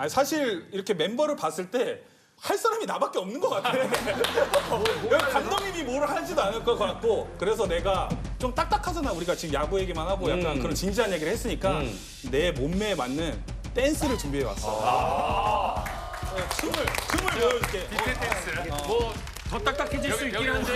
아니, 사실 이렇게 멤버를 봤을 때 할 사람이 나밖에 없는 것 같아. 여기 감독님이 뭘 하지도 않을 것 같고 그래서 내가 좀 딱딱하잖아. 우리가 지금 야구 얘기만 하고 약간 그런 진지한 얘기를 했으니까 내 몸매에 맞는 댄스를 준비해 왔어. 네, 춤을 춤을 보여줄게. 뭐더 딱딱해질 수 있긴 한데.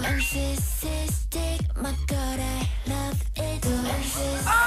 Narcissistic, my God, I love it. So narcissistic.